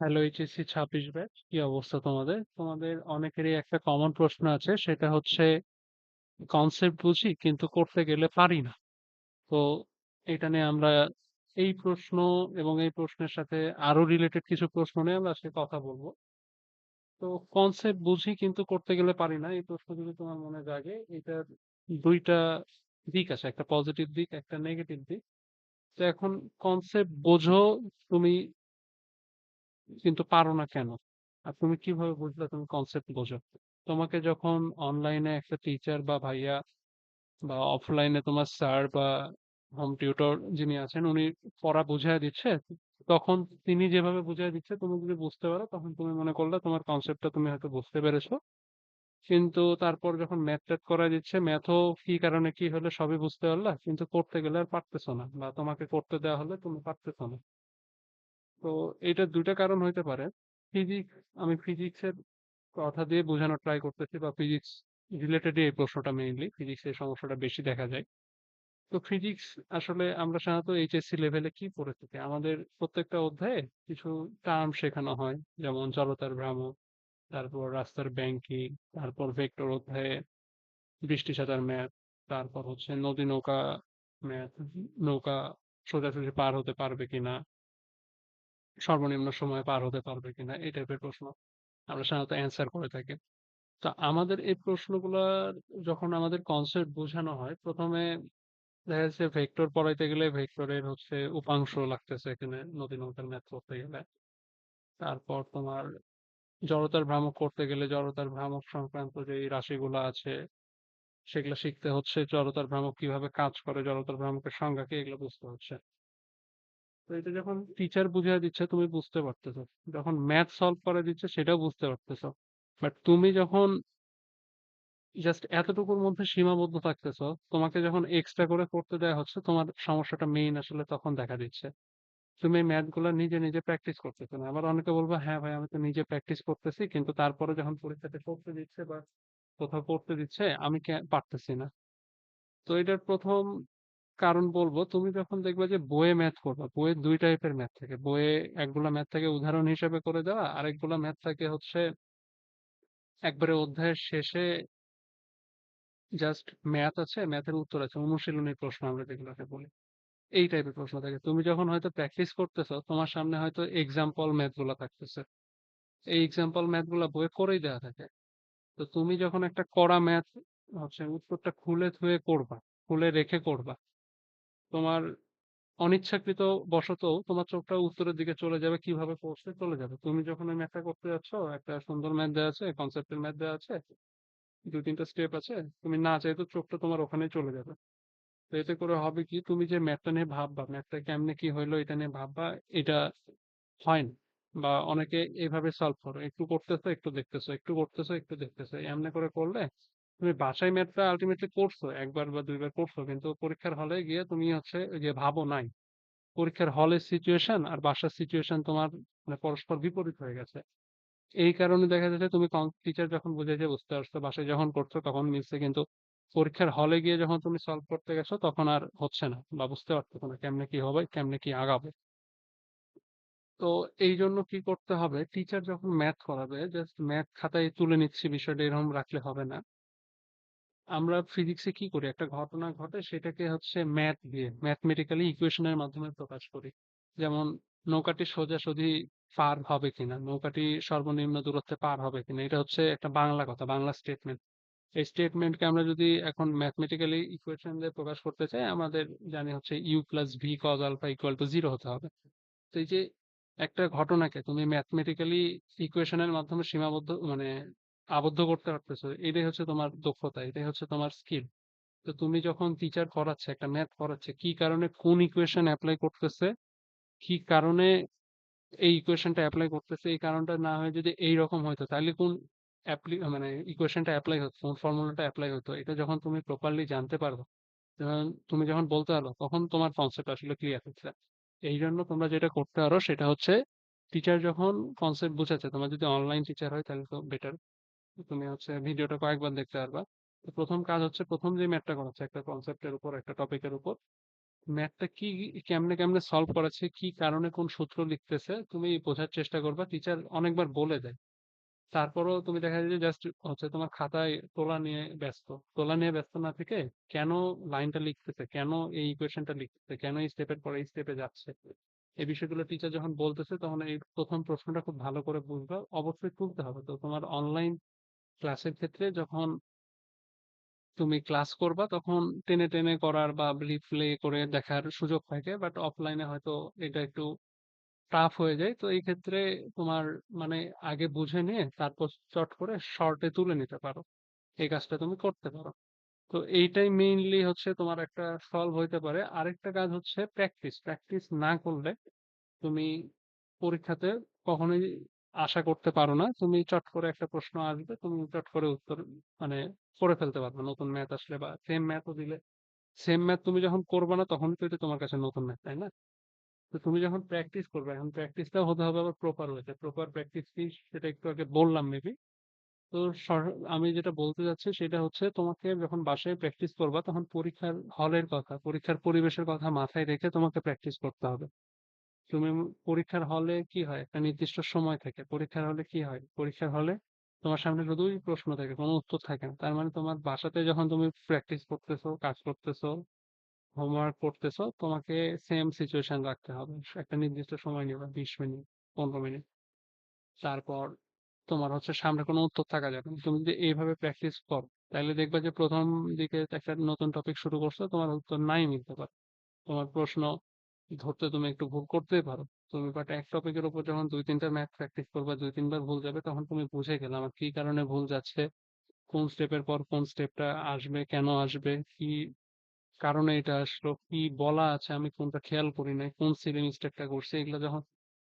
Hello HSC ২৬ batch কি অবস্থা তোমাদের? তোমাদের অনেকেরই একটা কমন প্রশ্ন আছে সেটা হচ্ছে কনসেপ্ট বুঝি কিন্তু করতে গেলে পারি না। তো এটা নিয়ে আমরা এই প্রশ্ন এবং এই প্রশ্নের সাথে আরও রিলেটেড কিছু প্রশ্ন নিয়ে আমরা আজকে কথা বলব। তো কনসেপ্ট বুঝি কিন্তু করতে গেলে পারি না। এই প্রশ্ন যদি তোমার মনে জাগে এটার দুইটা দিক আছে। একটা পজিটিভ দিক, একটা নেগেটিভ দিক। তো এখন কনসেপ্ট বোঝো তুমি কিন্তু পারো না কেন? আর তুমি কীভাবে বুঝলে তুমি কনসেপ্ট বোঝো? তোমাকে যখন অনলাইনে একটা টিচার বা ভাইয়া বা অফলাইনে তোমার স্যার বা হোম টিউটর যিনি আছেন উনি পড়া বুঝায় দিচ্ছে, তখন তিনি যেভাবে বুঝায় দিচ্ছে তুমি যদি বুঝতে পারো তখন তুমি মনে করলে তোমার কনসেপ্টটা তুমি হয়তো বুঝতে পেরেছ। কিন্তু তারপর যখন ম্যাথ-ট্যাথ করায় দিচ্ছে, ম্যাথও কি কারণে কি হলো সবই বুঝতে পারলা। কিন্তু করতে গেলে আর পারতেছো না। বা তোমাকে করতে দেওয়া হলে তুমি পারতেছো না। তো এইটার ২ টা কারণ হইতে পারে। ফিজিক্স আমি ফিজিক্সের কথা দিয়ে বোঝানোর ট্রাই করতেছি বা ফিজিক্স রিলেটেডই এই প্রশ্নটা মেইনলি। ফিজিক্সে এই সমস্যাটা বেশি দেখা যায়। তো ফিজিক্স আসলে আমরা সাধারণত এইচএসসি লেভেলে কি পড়ে থাকি? আমাদের প্রত্যেকটা অধ্যায়ে কিছু টার্ম শেখানো হয়। যেমন জড়তার ভ্রামক, তারপর রাস্তার ব্যাংকিং, তারপর ভেক্টর অধ্যায়ে বৃষ্টি সাঁতার ম্যাথ, তারপর হচ্ছে নদী নৌকা ম্যাথ, নৌকা সোজাসুজি পার হতে পারবে কিনা, সর্বনিম্ন সময় পার হতে পারবে কিনা এই টাইপের প্রশ্ন আমরা সাধারণত অ্যান্সার করে থাকি। তো আমাদের এই প্রশ্নগুলার যখন আমাদের কনসেপ্ট বোঝানো হয়, প্রথমে দেখা যাচ্ছে ভেক্টর পড়াইতে গেলে ভেক্টরের হচ্ছে উপাংশ লাগতেছে এখানে নদী নৌকার ম্যাথ করতে গেলে। তারপর তোমার জড়তার ভ্রামক করতে গেলে জড়তার ভ্রামক সংক্রান্ত যেই রাশিগুলা আছে সেগুলো শিখতে হচ্ছে। জড়তার ভ্রামক কীভাবে কাজ করে, জড়তার ভ্রামকের সংজ্ঞা কি এগুলো বুঝতে হচ্ছে। এটা যখন টিচার বুঝায় দিচ্ছে তুমি বুঝতে পারতেছো। যখন ম্যাথ সলভ করে দিচ্ছে সেটাও বুঝতে পারতেছো। বাট তুমি যখন জাস্ট এতটুকুর মধ্যে সীমাবদ্ধ থাকতেছো, তোমাকে যখন এক্সট্রা করে করতে দেয়া হচ্ছে তোমার সমস্যাটা মেইন আসলে তখন দেখা দিচ্ছে। তুমি এই ম্যাথগুলা নিজে, নিজে প্র্যাকটিস করতেছো না। আবার অনেকে বলব "হ্যাঁ ভাই আমি তো নিজে প্র্যাকটিস করতেছি। কিন্তু তারপরে যখন পরীক্ষাতে করতে দিচ্ছে বা কোথাও পড়তে দিচ্ছে আমি পারতেছি না।" তো এটার ১ম কারণ বলব তুমি যখন দেখবে যে বইয়ে ম্যাথ করবা, বইয়ে দুই টাইপের ম্যাথ থাকে। বইয়ে একগুলা ম্যাথ থাকে উদাহরণ হিসেবে করে দেওয়া, আরেকগুলা ম্যাথ থাকে হচ্ছে একবারে অধ্যায়ের শেষে জাস্ট ম্যাথ আছে, ম্যাথের উত্তর আছে। অনুশীলনী প্রশ্ন আমরা যেগুলোকে বলি। এই টাইপের প্রশ্ন থাকে। তুমি যখন হয়তো প্র্যাকটিস করতেছো, তোমার সামনে হয়তো এক্সাম্পল ম্যাথগুলা থাকতেছে। এই এক্সাম্পল ম্যাথগুলা বইয়ে করেই দেওয়া থাকে। তো তুমি যখন একটা করা ম্যাথ হচ্ছে উত্তরটা খুলে থুয়ে করবা, খুলে রেখে করবা। তোমার অনিচ্ছাকৃত বশতও তোমার চোখটা উত্তরের দিকে চলে যাবে কীভাবে পড়ছে চলে যাবে। তুমি যখন ওই ম্যাথটা করতে যাচ্ছ, একটা সুন্দর ম্যাথ দেওয়া আছে, কনসেপ্টের ম্যাথ দেওয়া আছে, ২-৩ টা স্টেপ আছে, তুমি না চাইতেও চোখটা তোমার ওখানে চলে যাবে। তো এতে করে হবে কি তুমি যে ম্যাথটা নিয়ে ভাববা, ম্যাথটা কেমনে কি হইল এটা নিয়ে ভাববা, এটা হয় না। বা অনেকে এভাবে সলভ করো। একটু করতেছো, একটু দেখতেছো, একটু করতেছো, একটু দেখতেছো। এমনে করে করলে তুমি বাসায় ম্যাথটা আল্টিমেটলি করছ। ১ বার বা ২ বার করছ। কিন্তু পরীক্ষার হলে গিয়ে তুমি হচ্ছে যে ভাবো নাই। পরীক্ষার হলের সিচুয়েশন আর বাসার সিচুয়েশন তোমার মানে পরস্পর বিপরীত হয়ে গেছে। এই কারণে দেখা যাচ্ছে তুমি টিচার যখন বুঝাইছে বুঝতে পারছ, বাসায় যখন করছ তখন মিলছে। কিন্তু পরীক্ষার হলে গিয়ে যখন তুমি সলভ করতে গেছো তখন আর হচ্ছে না বা বুঝতে পারতেছো না কেমনে কি হবে, কেমনে কি আগাবে। তো এইজন্য কি করতে হবে, টিচার যখন ম্যাথ করাবে জাস্ট ম্যাথ খাতায় তুলে নিচ্ছি বিষয়টা এরকম রাখলে হবে না। আমরা ফিজিক্সে কি করি? একটা ঘটনা ঘটে সেটাকে হচ্ছে ম্যাথ দিয়ে ম্যাথমেটিক্যালি ইকুয়েশনের মাধ্যমে প্রকাশ করি। যেমন নৌকাটি সোজাসুজি পার হবে কিনা, নৌকাটি সর্বনিম্ন দূরত্বে পার হবে কিনা। এটা হচ্ছে একটা বাংলা কথা, বাংলা স্টেটমেন্ট। এই স্টেটমেন্টকে আমরা যদি এখন ম্যাথমেটিক্যালি ইকুয়েশন দিয়ে প্রকাশ করতে চাই, আমাদের জানি হচ্ছে u plus v cos alpha equal to 0 হতে হবে। তো এই যে একটা ঘটনাকে তুমি ম্যাথমেটিক্যালি ইকুয়েশনের মাধ্যমে সীমাবদ্ধ মানে আবদ্ধ করতে পারতেছো। এটাই হচ্ছে তোমার দক্ষতা, এটাই হচ্ছে তোমার স্কিল। তো তুমি যখন টিচার করাচ্ছে, একটা ম্যাথ করাচ্ছে, কি কারণে কোন ইকুয়েশন অ্যাপ্লাই করতেছে, কি কারণে এই ইকুয়েশনটা অ্যাপ্লাই করতেছে, এই কারণটা না হয়ে যদি এইরকম হইতো তাহলে কোন মানে ইকুয়েশনটা এপ্লাই হতো, কোন ফর্মুলাটা এপ্লাই হতো। এটা যখন তুমি প্রপারলি জানতে পারবা, তুমি যখন বলতে পারো তখন তোমার কনসেপ্ট আসলে ক্লিয়ার হচ্ছে। এই জন্য তোমরা যেটা করতে পারো সেটা হচ্ছে টিচার যখন কনসেপ্ট বুঝাচ্ছে, তোমার যদি অনলাইন টিচার হয় তাহলে তো বেটার। তুমি হচ্ছে ভিডিওটা কয়েকবার দেখতে পারবা। তো ১ম কাজ হচ্ছে প্রথম যে ম্যাথটা করাচ্ছে একটা কনসেপ্টের উপর, একটা টপিকের উপর। ম্যাথটা কি কেমনে, কেমনে সলভ করাচ্ছে, কি কারণে কোন সূত্র লিখতেছে তুমি বোঝার চেষ্টা করবা। টিচার অনেকবার বলে দেয়। তারপরেও তুমি দেখা যায় যে জাস্ট হচ্ছে তোমার খাতায় তোলা নিয়ে ব্যস্ত। তোলা নিয়ে ব্যস্ত না থেকে কেন লাইনটা লিখতেছে, কেন এই ইকুয়েশনটা লিখতেছে, কেন এই স্টেপের পরে এই স্টেপে যাচ্ছে। এই বিষয়গুলো টিচার যখন বলতেছে তখন এই প্রথম প্রশ্নটা খুব ভালো করে বুঝবা। অবশ্যই তুলতে হবে। তো তোমার অনলাইন ক্লাসের ক্ষেত্রে যখন তুমি ক্লাস করবা তখন টেনে, টেনে করার বা রিপ্লে করে দেখার সুযোগ থাকে। বাট অফলাইনে হয়তো এটা একটু টাফ হয়ে যায়। তো এই ক্ষেত্রে তোমার মানে আগে বুঝে নিয়ে তারপর চট করে শর্টে তুলে নিতে পারো। এই কাজটা তুমি করতে পারো। তো এইটাই মেইনলি হচ্ছে তোমার একটা সলভ হইতে পারে। আরেকটা কাজ হচ্ছে প্র্যাকটিস। প্র্যাকটিস না করলে তুমি পরীক্ষাতে কখনোই আশা করতে পারো না। তুমি চট করে একটা প্রশ্ন আসবে, তুমি চট করে উত্তর মানে করে ফেলতে পারবে। নতুন ম্যাথ আসলে বা সেম ম্যাথও দিলে সেম ম্যাথ তুমি যখন করবা না তখন তো এটা তোমার কাছে নতুন ম্যাথ, তাই না? তো তুমি যখন প্র্যাকটিস করবে, এখন প্র্যাকটিসটাও হতে হবে আবার প্রপার হয়েছে প্রপার প্র্যাকটিস কি সেটা একটু আগে বললাম মেবি। তো আমি যেটা বলতে চাচ্ছি সেটা হচ্ছে তোমাকে যখন বাসায় প্র্যাকটিস করবা তখন পরীক্ষার হলের কথা, পরীক্ষার পরিবেশের কথা মাথায় রেখে তোমাকে প্র্যাকটিস করতে হবে। তুমি পরীক্ষার হলে কি হয়? একটা নির্দিষ্ট সময় থাকে। পরীক্ষার হলে কি হয়? পরীক্ষার হলে তোমার সামনে শুধুই প্রশ্ন থাকে, কোনো উত্তর থাকে না। তার মানে তোমার বাসাতে যখন তুমি প্র্যাকটিস করতেছো, কাজ করতেছো, হোমওয়ার্ক করতেছো, তোমাকে সেম সিচুয়েশন রাখতে হবে। একটা নির্দিষ্ট সময় নেবে বিশ মিনিট, ১৫ মিনিট। তারপর তোমার হচ্ছে সামনে কোনো উত্তর থাকা যাবে না। তুমি যদি এইভাবে প্র্যাকটিস করো, তাইলে দেখবা যে প্রথম দিকে একটা নতুন টপিক শুরু করছ, তোমার উত্তর নাই মিলতে পারে। তোমার প্রশ্ন ধরতে তুমি একটু ভুল করতেই পারো। তুমি বাট এক টপিকের উপর যখন ২-৩ টা ম্যাথ প্র্যাকটিস করবা, ২-৩ বার ভুল যাবে তখন তুমি বুঝে গেলে আমার কি কারণে ভুল যাচ্ছে, কোন স্টেপের পর কোন স্টেপটা আসবে, কেন আসবে, কি কারণে এটা আসলো, কি বলা আছে আমি কোনটা খেয়াল করি নাই, কোন সিলি মিস্টেকটা করছি এগুলো যখন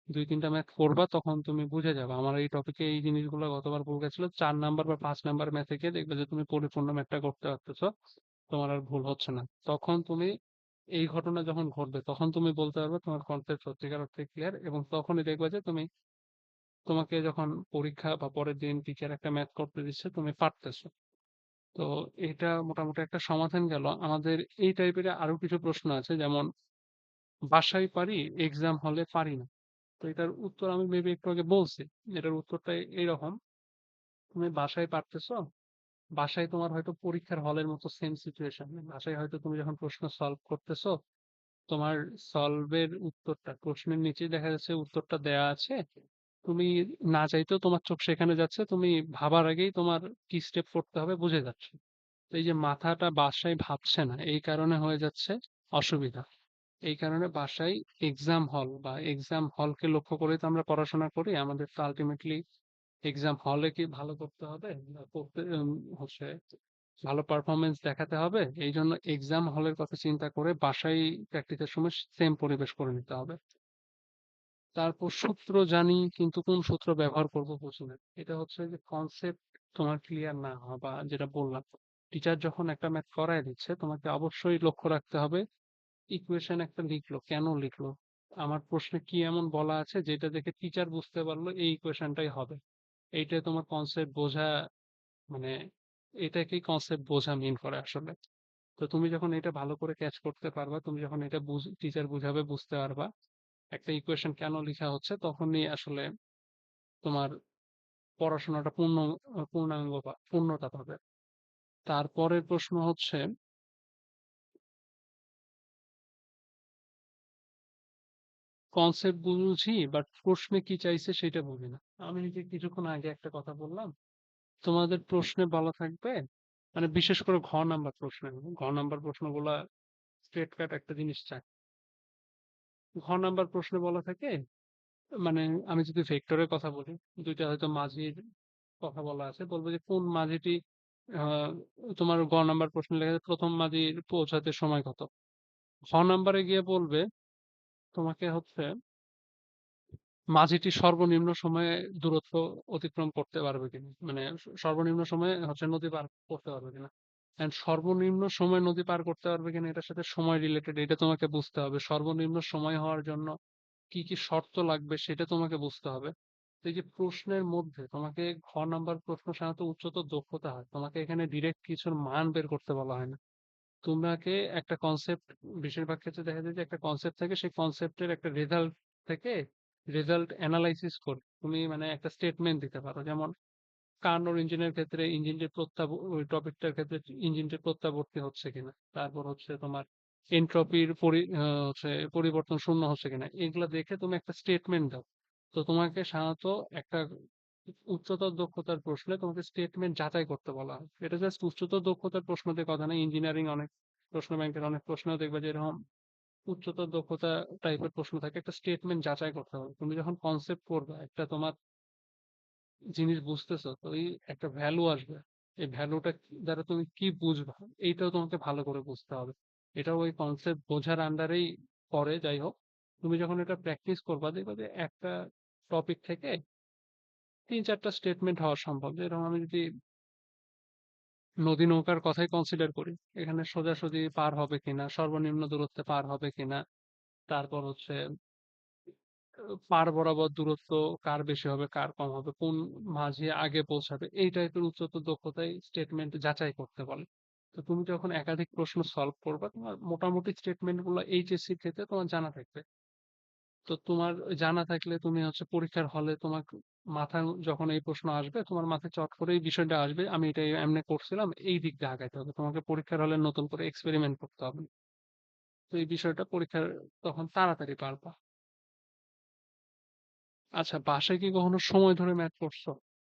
২-৩ টা ম্যাথ করবা তখন তুমি বুঝে যাবে আমার এই টপিকে এই জিনিসগুলো গতবার ভুল গেছিল। চার নাম্বার বা পাঁচ নাম্বার ম্যাথে গিয়ে দেখবে যে তুমি পরিপূর্ণ ম্যাথটা করতে পারতেছো। তোমার আর ভুল হচ্ছে না। তখন তুমি এই ঘটনা যখন ঘটবে তখন তুমি বলতে পারবে তোমার কনসেপ্ট সত্যিকার অর্থে ক্লিয়ার এবং তখনই দেখবে যে তুমি তোমাকে যখন পরীক্ষা বা পরের দিন টিচার একটা ম্যাথ করতে দিচ্ছে তুমি পারতেছো। তো এটা মোটামুটি একটা সমাধান গেল। আমাদের এই টাইপের আরও কিছু প্রশ্ন আছে যেমন বাসায় পারি, এক্সাম হলে পারি না। তো এটার উত্তর আমি মেবি একটু আগে বলছি। এটার উত্তরটা এইরকম, তুমি বাসায় পারতেছো, বাসায় তোমার হয়তো পরীক্ষার হলের মতো সেম সিচুয়েশন। বাসায় হয়তো তুমি যখন প্রশ্ন সলভ করতেছো, তোমার সলভের উত্তরটা প্রশ্নের নিচে দেখা যাচ্ছে উত্তরটা দেয়া আছে। তুমি না চাইতেও তোমার চোখ সেখানে যাচ্ছে। তুমি ভাবার আগেই তোমার কি স্টেপ করতে হবে বুঝে যাচ্ছ। তো এই যে মাথাটা বাসায় ভাবছে না, এই কারণে হয়ে যাচ্ছে অসুবিধা। এই কারণে বাসায় এক্সাম হল বা এক্সাম হলকে লক্ষ্য করেই তো আমরা পড়াশোনা করি। আমাদের তো আল্টিমেটলি এক্সাম হলে কি ভালো করতে হবে করতে হচ্ছে ভালো পারফরমেন্স দেখাতে হবে। এই জন্য এক্সাম হলের কথা চিন্তা করে বাসায় প্র্যাকটিসের সময় সেম পরিবেশ করে নিতে হবে। তারপর সূত্র জানি কিন্তু কোন সূত্র ব্যবহার করব বুঝি না। এটা হচ্ছে যে কনসেপ্ট তোমার ক্লিয়ার না হওয়া বা যেটা বললাম, টিচার যখন একটা ম্যাথ করায় দিচ্ছে তোমাকে অবশ্যই লক্ষ্য রাখতে হবে ইকুয়েশন একটা লিখলো, কেন লিখলো? আমার প্রশ্নে কি এমন বলা আছে যেটা দেখে টিচার বুঝতে পারল এই ইকুয়েশনটাই হবে। এইটাই তোমার কনসেপ্ট বোঝা মানে এটাকেই কনসেপ্ট বোঝা মিন করে আসলে। তো তুমি যখন এটা ভালো করে ক্যাচ করতে পারবা, তুমি যখন এটা টিচার বুঝাবে বুঝতে পারবা, একটা ইকুয়েশন কেন লিখা হচ্ছে তখনই আসলে তোমার পড়াশোনাটা পূর্ণ পূর্ণাঙ্গ পূর্ণতা পাবে। তারপরের প্রশ্ন হচ্ছে কনসেপ্ট বুঝি বাট প্রশ্নে কি চাইছে সেটা বুঝি না। আমি যে কিছুক্ষণ আগে একটা কথা বললাম, তোমাদের প্রশ্নে বলা থাকবে মানে বিশেষ করে ঘ নাম্বার প্রশ্ন ঘ নাম্বার প্রশ্নগুলা স্ট্রেট কাট একটা জিনিস চায়। ঘ নাম্বার প্রশ্নে বলা থাকে মানে আমি যদি ভেক্টরের কথা বলি, ২ টা হয়তো মাঝির কথা বলা আছে। বলব যে কোন মাঝিটি তোমার গ নাম্বার প্রশ্নে লেখা ১ম মাঝির পৌঁছাতে সময় কত? খ নাম্বারে গিয়ে বলবে তোমাকে হচ্ছে মাঝিটি সর্বনিম্ন সময়ে দূরত্ব অতিক্রম করতে পারবে কিনা? মানে সর্বনিম্ন সময়ে হচ্ছে নদী পার করতে পারবে কিনা? অ্যান্ড সর্বনিম্ন সময়ে নদী পার করতে পারবে কিনা এটার সাথে সময় রিলেটেড এটা তোমাকে বুঝতে হবে। সর্বনিম্ন সময় হওয়ার জন্য কি, কি শর্ত লাগবে সেটা তোমাকে বুঝতে হবে। এই যে প্রশ্নের মধ্যে তোমাকে ঘ নাম্বার প্রশ্ন সাধারণত উচ্চতর দক্ষতা হয়। তোমাকে এখানে ডিরেক্ট কিছুর মান বের করতে বলা হয় না। তোমাকে একটা কনসেপ্ট বেশিরভাগ ক্ষেত্রে দেখা যায় যে একটা কনসেপ্ট থাকে, সেই কনসেপ্টের একটা রেজাল্ট থেকে রেজাল্ট অ্যানালাইসিস করে তুমি মানে একটা স্টেটমেন্ট দিতে পারো। যেমন কার্নোর ইঞ্জিনের ক্ষেত্রে ইঞ্জিনটির প্রত্যাব, ওই টপিকটার ক্ষেত্রে ইঞ্জিনটির প্রত্যাবর্তী হচ্ছে কিনা, তারপর হচ্ছে তোমার এনট্রপির পরি হচ্ছে পরিবর্তন শূন্য হচ্ছে কিনা, এগুলা দেখে তুমি একটা স্টেটমেন্ট দাও। তো তোমাকে সাধারণত একটা উচ্চতর দক্ষতার প্রশ্নে তোমাকে স্টেটমেন্ট যাচাই করতে বলা হয়। এটা জাস্ট উচ্চতর দক্ষতার প্রশ্ন দিয়ে কথা না ইঞ্জিনিয়ারিং অনেক প্রশ্ন ব্যাংকের অনেক প্রশ্ন দেখবে যে এরকম উচ্চতর দক্ষতা টাইপের প্রশ্ন থাকে, একটা স্টেটমেন্ট যাচাই করতে হবে। তুমি যখন কনসেপ্ট করবে, একটা তোমার জিনিস বুঝতেছো, তো এই একটা ভ্যালু আসবে। এই ভ্যালুটা দ্বারা তুমি কি বুঝবা, এইটাও তোমাকে ভালো করে বুঝতে হবে। এটাও ওই কনসেপ্ট বোঝার আন্ডারেই পড়ে, যাই হোক। তুমি যখন এটা প্র্যাকটিস করবা, দেখবে যে একটা টপিক থেকে তিন চারটা স্টেটমেন্ট হওয়া সম্ভব। যেরকম আমি যদি নদী নৌকার কথাই কনসিডার করি, এখানে সোজাসুজি পার হবে কিনা, সর্বনিম্ন দূরত্বে পার হবে কিনা, তারপর হচ্ছে, পার বরাবর দূরত্ব কার বেশি হবে, কার কম হবে, কোন মাঝে আগে পৌঁছাবে, এই টাইপের উচ্চতর দক্ষতায় স্টেটমেন্ট যাচাই করতে বলে। তো তুমি যখন একাধিক প্রশ্ন সলভ করবা, তোমার মোটামুটি স্টেটমেন্টগুলো এইচএসসি ক্ষেত্রে তোমার জানা থাকবে। তো তোমার জানা থাকলে তুমি হচ্ছে পরীক্ষার হলে তোমার মাথায় যখন এই প্রশ্ন আসবে, তোমার মাথায় চট করে এই বিষয়টা আসবে, আমি এটা এমনি করছিলাম, এই দিক দিয়ে আগাইতে হবে। তোমাকে পরীক্ষার হলে নতুন করে এক্সপেরিমেন্ট করতে হবে। তো এই বিষয়টা পরীক্ষার তখন তাড়াতাড়ি পারবা। আচ্ছা বাসায় কি কখনো সময় ধরে ম্যাথ করছ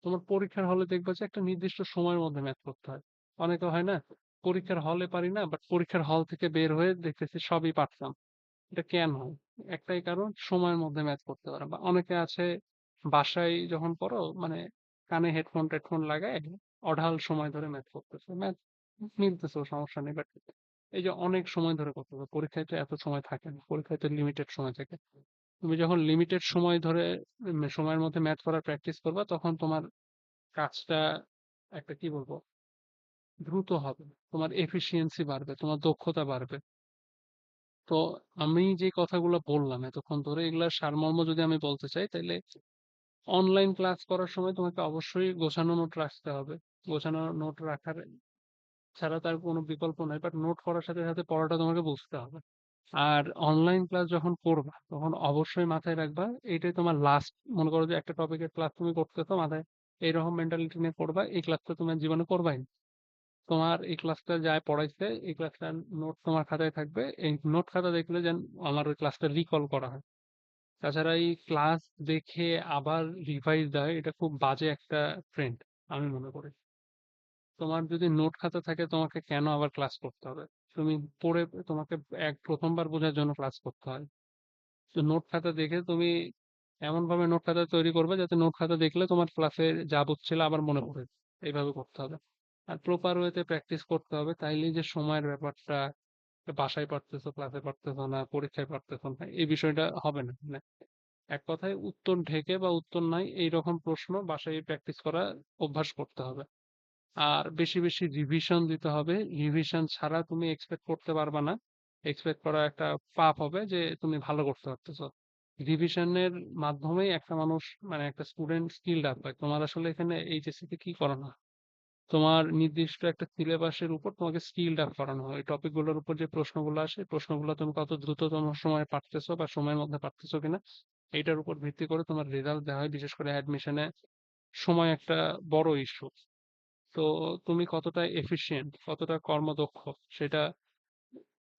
তোমার পরীক্ষার হলে দেখবা যে একটা নির্দিষ্ট সময়ের মধ্যে ম্যাথ করতে হয়। অনেকে হয় না, পরীক্ষার হলে পারি না বাট পরীক্ষার হল থেকে বের হয়ে দেখতেছি সবই পারতাম। এটা কেন হয়? একটাই কারণ সময়ের মধ্যে ম্যাচ করতে পারে বা অনেকে আছে বাসায় যখন পড়ো মানে কানে হেডফোন টেডফোন লাগায়, অঢাল সময় ধরে ম্যাথ করতেছে। ম্যাথ মিলতেছে, সমস্যা নেই। বাট এই যে অনেক সময় ধরে করতে হবে পরীক্ষায় তো এত সময় থাকে না, পরীক্ষায় তো লিমিটেড সময় থাকে। তুমি যখন লিমিটেড সময় ধরে সময়ের মধ্যে ম্যাথ করার প্র্যাকটিস করবা, তখন তোমার কাজটা একটা কি বলব? দ্রুত হবে। তোমার এফিসিয়েন্সি বাড়বে, তোমার দক্ষতা বাড়বে। তো আমি যে কথাগুলো বললাম এতক্ষণ ধরে এগুলার সারমর্ম যদি আমি বলতে চাই তাহলে অনলাইন ক্লাস করার সময় তোমাকে অবশ্যই গোছানো নোট রাখতে হবে গোছানো নোট রাখার ছাড়া তার কোনো বিকল্প নাই বাট নোট করার সাথে সাথে পড়াটা তোমাকে বুঝতে হবে আর অনলাইন ক্লাস যখন করবা, তখন অবশ্যই মাথায় রাখবা, এইটাই তোমার লাস্ট মনে করো যে একটা টপিকের ক্লাস তুমি করতেছো, মাথায় এইরকম মেন্টালিটি নিয়ে করবা এই ক্লাসটা তোমার জীবনে করবাই না। তোমার এই ক্লাসটা যায় পড়াইছে, এই ক্লাসটা নোট তোমার খাতায় থাকবে। এই নোট খাতা দেখলে যেন আমার ওই ক্লাসটা রিকল করা হয়। তাছাড়া এই ক্লাস দেখে আবার রিভাইজ দেয়, এটা খুব বাজে একটা ট্রেন্ড আমি মনে করি। তোমার যদি নোট খাতা থাকে, তোমাকে কেন আবার ক্লাস করতে হবে? তুমি পড়ে তোমাকে এক প্রথমবার বোঝার জন্য ক্লাস করতে হয়। তো নোট খাতা দেখে তুমি এমনভাবে নোট খাতা তৈরি করবে, যাতে নোট খাতা দেখলে তোমার ক্লাসে যা বুঝছিলে আবার মনে পড়ে। এইভাবে করতে হবে। আর প্রপার ওয়েতে প্র্যাকটিস করতে হবে। তাইলে যে সময়ের ব্যাপারটা, বাসায় পারতেছো ক্লাসে পারতেছো না, পরীক্ষায় পারতেছো না, এই বিষয়টা হবে না। মানে এক কথায় উত্তর ঢেকে বা উত্তর নাই, এইরকম প্রশ্ন বাসায় প্র্যাকটিস করা অভ্যাস করতে হবে। আর বেশি বেশি রিভিশন দিতে হবে। রিভিশন ছাড়া তুমি এক্সপেক্ট করতে পারবা না। এক্সপেক্ট করা একটা পাপ হবে যে তুমি ভালো করতে পারতেছো। রিভিশনের মাধ্যমেই একটা মানুষ মানে একটা স্টুডেন্ট স্কিল আপ হয়। তোমার আসলে এখানে এইচএসসি তে কি করানো হয়? তোমার নির্দিষ্ট একটা সিলেবাসের উপর তোমাকে স্কিল আপ করানো হয়। টপিকগুলোর উপর যে প্রশ্নগুলো আসে প্রশ্নগুলো তুমি কত দ্রুততম সময়ে পারতেছো বা সময়ের মধ্যে পারতেছো কিনা, এইটার উপর ভিত্তি করে তোমার রেজাল্ট দেওয়া হয়, বিশেষ করে অ্যাডমিশনে সময় একটা বড় ইস্যু তো তুমি কতটা এফিশিয়েন্ট কতটা কর্মদক্ষ, সেটা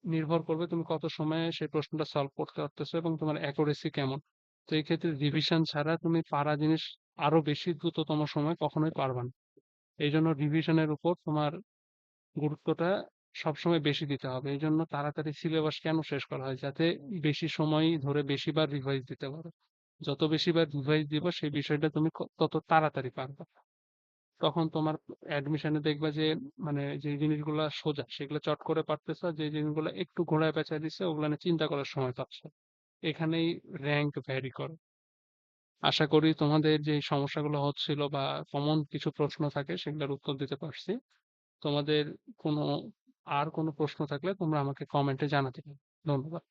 নির্ভর করবে তুমি কত সময়ে সেই প্রশ্নটা সলভ করতে পারতেছো এবং তোমার অ্যাকুরেসি কেমন। তো এই ক্ষেত্রে রিভিশন ছাড়া তুমি পারা জিনিস আরও বেশি দ্রুততম সময় কখনোই পারবা না। এই জন্য রিভিশনের উপর তোমার গুরুত্বটা সবসময় বেশি দিতে হবে। এই জন্য তাড়াতাড়ি সিলেবাস কেন শেষ করা হয়? যাতে বেশি সময় ধরে বেশিবার রিভাইজ দিতে পারো। যত বেশিবার রিভাইজ দিবা, সেই বিষয়টা তুমি তত তাড়াতাড়ি পারবে। তখন তোমার অ্যাডমিশনে দেখবা যে মানে যে জিনিসগুলো সোজা, সেগুলো চট করে পারতেছো, যে জিনিসগুলো একটু ঘোড়ায় পেঁচায় দিচ্ছে ওগুলো নিয়ে চিন্তা করার সময় পাচ্ছ এখানেই র্যাঙ্ক ভ্যারি করে। আশা করি তোমাদের যে সমস্যাগুলো হচ্ছিল বা কমন কিছু প্রশ্ন থাকে সেগুলোর উত্তর দিতে পারছি। তোমাদের কোনো, আর কোনো প্রশ্ন থাকলে তোমরা আমাকে কমেন্টে জানাতে পারো। ধন্যবাদ।